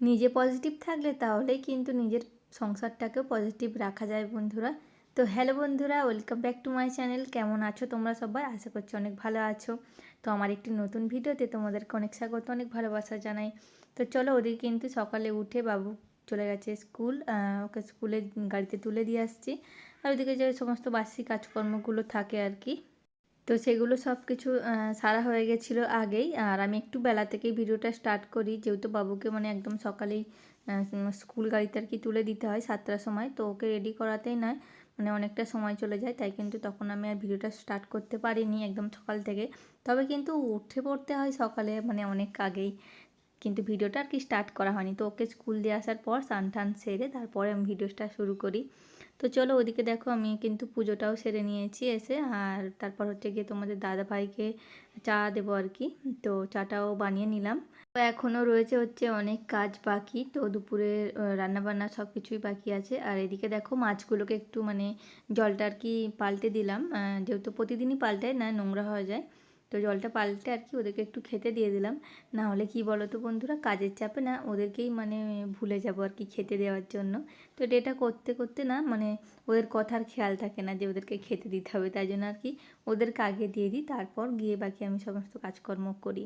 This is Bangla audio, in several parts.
নিজে পজিটিভ থাকলে তাহলেই কিন্তু নিজের সংসারটাকেও পজিটিভ রাখা যায় বন্ধুরা। তো হ্যালো বন্ধুরা welcome back to my channel কেমন আছো তোমরা সবাই? আশা করছি অনেক ভালো আছো। তো আমার একটি নতুন ভিডিওতে তোমাদেরকে অনেক স্বাগত, অনেক ভালোবাসা জানাই। তো চলো ওদিকে কিন্তু সকালে উঠে বাবু চলে গেছে স্কুল ওকে স্কুলে গাড়িতে তুলে দিয়ে আসছি। আর ওদিকে যে সমস্ত বাসি কাজকর্মগুলো থাকে আর কি। তো সেগুলো সব কিছু সারা হয়ে গেছিল আগেই। আর আমি একটু বেলা থেকেই ভিডিওটা স্টার্ট করি। যেহেতু বাবুকে মানে একদম সকালেই স্কুল গাড়িতে আর কি তুলে দিতে হয় সাতটার সময়। তো ওকে রেডি করাতেই নয় মানে অনেকটা সময় চলে যায়। তাই কিন্তু তখন আমি আর ভিডিওটা স্টার্ট করতে পারিনি একদম সকাল থেকে। তবে কিন্তু উঠে পড়তে হয় সকালে মানে অনেক আগেই। কিন্তু ভিডিওটা আর কি স্টার্ট করা হয়নি। তো ওকে স্কুল দিয়ে আসার পর স্নান টান সেরে তারপরে আমি ভিডিওটা শুরু করি। তো চলো ওদিকে দেখো, আমি কিন্তু পুজোটাও সেরে নিয়েছি এসে। আর তারপর হচ্ছে গিয়ে তোমাদের দাদা ভাইকে চা দেবো আর কি। তো চাটাও বানিয়ে নিলাম। তো এখনও রয়েছে হচ্ছে অনেক কাজ বাকি। তো দুপুরে রান্নাবান্না সব কিছুই বাকি আছে। আর এদিকে দেখো মাছগুলোকে একটু মানে জলটা আর কি পাল্টে দিলাম। যেহেতু প্রতিদিনই পাল্টায়, না নোংরা হয়ে যায়। তো জলটা পাল্টে আর কি ওদেরকে একটু খেতে দিয়ে দিলাম। না হলে কি বলো তো বন্ধুরা, কাজের চাপে না ওদেরকেই মানে ভুলে যাব আর কি খেতে দেওয়ার জন্য। তো এটা করতে করতে না মানে ওদের কথার খেয়াল থাকে না যে ওদেরকে খেতে দিতে হবে। তাই জন্য আর কি ওদেরকে আগে দিয়ে দিই, তারপর গিয়ে বাকি আমি সমস্ত কাজকর্ম করি।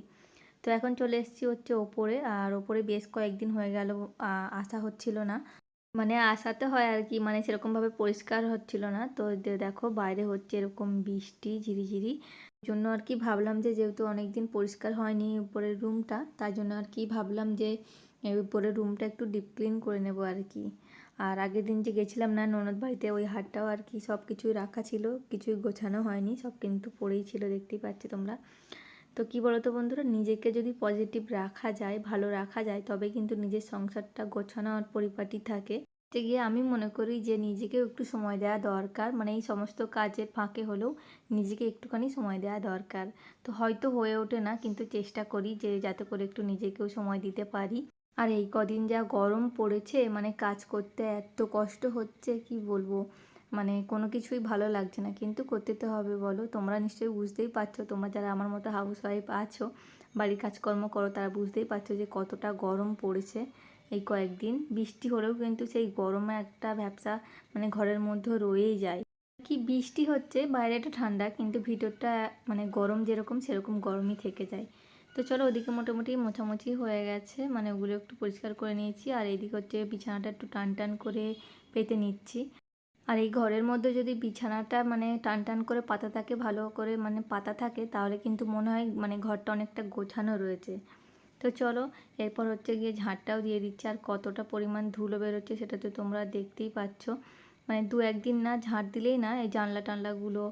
তো এখন চলে এসেছি হচ্ছে ওপরে, আর ওপরে বেশ কয়েকদিন হয়ে গেল আসা হচ্ছিল না। মানে আসাতে হয় আর কি মানে সেরকমভাবে পরিষ্কার হচ্ছিল না। তো দেখো বাইরে হচ্ছে এরকম বৃষ্টি, ঝিরিঝিরি। জন্য আর কি ভাবলাম যে যেহেতু অনেক দিন পরিষ্কার হয়নি উপরের রুমটা তার জন্য আর কি ভাবলাম যে উপরের রুমটা একটু ডিপ ক্লিন করে নেব আর কি। আর আগের দিন যে গেছিলাম না ননদ বাড়িতে, ওই হাটটাও আর কি সব কিছুই রাখা ছিল, কিছুই গোছানো হয়নি, সব কিন্তু পড়েই ছিল, দেখতেই পাচ্ছি তোমরা। তো কী বলো তো বন্ধুরা, নিজেকে যদি পজিটিভ রাখা যায়, ভালো রাখা যায়, তবে কিন্তু নিজের সংসারটা গোছানো আর পরিপাটি থাকে। তে গিয়ে আমি মনে করি যে নিজেকেও একটু সময় দেওয়া দরকার। মানে এই সমস্ত কাজের ফাঁকে হলেও নিজেকে একটুখানি সময় দেওয়া দরকার। তো হয়তো হয়ে ওঠে না, কিন্তু চেষ্টা করি যে যাতে করে একটু নিজেকেও সময় দিতে পারি। আর এই কদিন যা গরম পড়েছে মানে কাজ করতে এত কষ্ট হচ্ছে, কি বলব? মানে কোনো কিছুই ভালো লাগছে না। কিন্তু করতে তো হবে, বলো? তোমরা নিশ্চয়ই বুঝতেই পারছ, তোমরা যারা আমার মতো হাউস ওয়াইফ আছো, বাড়ির কাজকর্ম করো, তারা বুঝতেই পারছ যে কতটা গরম পড়েছে। এই কয়েকদিন। বৃষ্টি হলেও কিন্তু সেই গরমে একটা ব্যবসা মানে ঘরের মধ্যে রয়েই যায়। কি বৃষ্টি হচ্ছে বাইরেটা ঠান্ডা, কিন্তু ভিতরটা মানে গরম যেরকম সেরকম গরমই থেকে যায়। তো চলো ওদিকে মোটামুটি মোছামুছি হয়ে গেছে মানে ওগুলো একটু পরিষ্কার করে নিয়েছি, আর এদিকে হচ্ছে বিছানাটা একটু টান টান করে পেতে নিচ্ছি। আর এই ঘরের মধ্যে যদি বিছানাটা মানে টান টান করে পাতা থাকে, ভালো করে মানে পাতা থাকে, তাহলে কিন্তু মনে হয় মানে ঘরটা অনেকটা গোছানো রয়েছে। তো চলো, এরপর হচ্ছে গিয়ে ঝাঁটটাও দিয়ে দিচ্ছে। আর কতটা পরিমাণ ধুলো বেরোচ্ছে সেটা তো তোমরা দেখতেই পাচ্ছ। মানে দু একদিন না ঝাঁট দিলেই না এই জানলা টানলাগুলো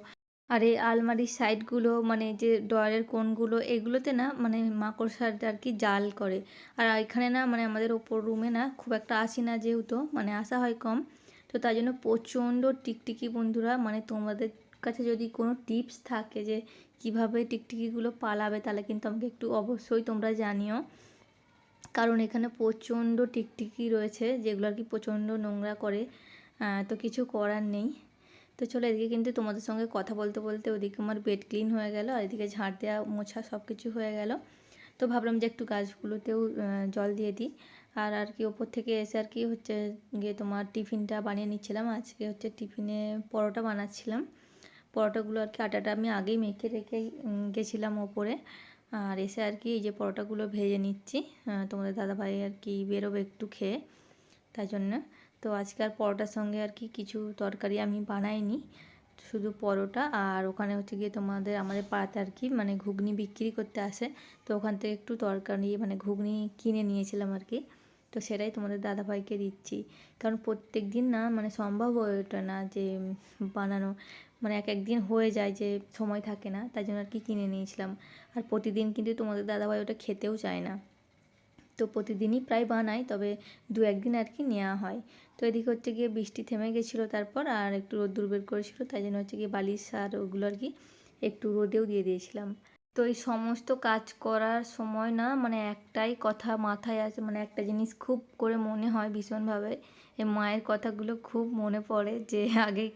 আর এই আলমারির সাইডগুলো মানে যে ডয়ারের কোণগুলো, এগুলোতে না মানে মাকড়সার আর কি জাল করে। আর এখানে না মানে আমাদের ওপর রুমে না খুব একটা আসি না যেহেতু মানে আসা হয় কম। তো তাই জন্য প্রচণ্ড টিকটিকি বন্ধুরা মানে তোমাদের কাছে যদি কোনো টিপস থাকে যে কীভাবে টিকটিকিগুলো পালাবে, তাহলে কিন্তু আমাকে একটু অবশ্যই তোমরা জানিও। কারণ এখানে প্রচণ্ড টিকটিকি রয়েছে, যেগুলো আর কি প্রচণ্ড নোংরা করে তো কিছু করার নেই। তো চলো এদিকে কিন্তু তোমাদের সঙ্গে কথা বলতে বলতে ওদিকে আমার বেড ক্লিন হয়ে গেল, আর এদিকে ঝাড় দেওয়া মোছা সব কিছু হয়ে গেল। তো ভাবলাম যে একটু গাছগুলোতেও জল দিয়ে দিই। আর আর কি ওপর থেকে এসে আর কি হচ্ছে গিয়ে তোমার টিফিনটা বানিয়ে নিচ্ছিলাম। আজকে হচ্ছে টিফিনে পরোটা বানাচ্ছিলাম। পরোটাগুলো আর কি আটাটা আমি আগেই মেখে রেখে গেছিলাম ওপরে। আর এসে আর কি এই যে পরোটাগুলো ভেজে নিচ্ছি। তোমাদের দাদাভাই আর কি বেরোবে একটু খেয়ে, তাই জন্য। তো আজকে আর পরোটার সঙ্গে আর কি কিছু তরকারি আমি বানাইনি, শুধু পরোটা। আর ওখানে হচ্ছে গিয়ে তোমাদের, আমাদের পাড়াতে আর কি মানে ঘুগনি বিক্রি করতে আসে। তো ওখান থেকে একটু তরকারি মানে ঘুগনি কিনে নিয়েছিলাম আর কি। তো সেটাই তোমাদের দাদাভাইকে দিচ্ছি। কারণ প্রত্যেক দিন না মানে সম্ভব হয়ে ওঠে না যে বানানো। মানে এক একদিন হয়ে যায় যে সময় থাকে না, তাই জন্য আর কি কিনে নিয়েছিলাম। আর প্রতিদিন কিন্তু তোমাদের দাদাভাই ওটা খেতেও চায় না। তো প্রতিদিনই প্রায় বানাই তবে দু একদিন আর কি নেওয়া হয়। তো এদিকে হচ্ছে গিয়ে বৃষ্টি থেমে গেছিল তারপর, আর একটু রোদ্দুর বের করেছিল, তাই জন্য হচ্ছে গিয়ে বালিশ আর ওগুলো আর কি একটু রোদেও দিয়ে দিয়েছিলাম। তো এই সমস্ত কাজ করার সময় না মানে একটাই কথা মাথায় আসে মানে একটা জিনিস খুব করে মনে হয় ভীষণভাবে। এই মায়ের কথাগুলো খুব মনে পড়ে যে আগে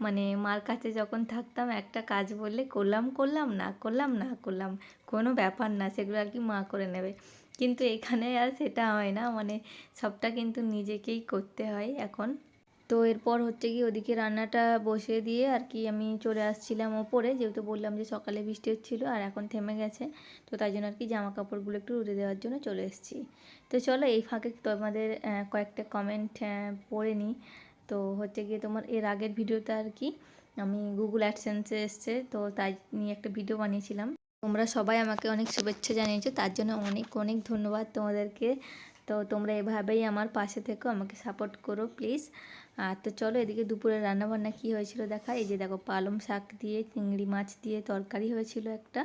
মানে মার কাছে যখন থাকতাম একটা কাজ বললে করলাম করলাম, না করলাম না করলাম, কোনো ব্যাপার না, সেগুলো আর কি মা করে নেবে। কিন্তু এখানে আর সেটা হয় না মানে সবটা কিন্তু নিজেকেই করতে হয় এখন। তো এরপর হচ্ছে কি ওদিকে রান্নাটা বসিয়ে দিয়ে আর কি আমি চলে আসছিলাম ওপরে। যেহেতু বললাম যে সকালে বৃষ্টি হচ্ছিল আর এখন থেমে গেছে, তো তাই জন্য আর কি জামা কাপড়গুলো একটু রোদে দেওয়ার জন্য চলে এসেছি। তো চলো এই ফাঁকে তোমাদের কয়েকটা কমেন্ট পড়ে নিই তো হচ্ছে গিয়ে তোমার এর আগের ভিডিওতে আর কি আমি গুগল অ্যাডসেন্সে এসছে, তো তাই নিয়ে একটা ভিডিও বানিয়েছিলাম। তোমরা সবাই আমাকে অনেক শুভেচ্ছা জানিয়েছো, তার জন্য অনেক অনেক ধন্যবাদ তোমাদেরকে। তো তোমরা এভাবেই আমার পাশে থেকো, আমাকে সাপোর্ট করো প্লিজ আর তো চলো এদিকে দুপুরে রান্নাবান্না কী হয়েছিল দেখা? এই যে দেখো পালং শাক দিয়ে, চিংড়ি মাছ দিয়ে তরকারি হয়েছিল একটা।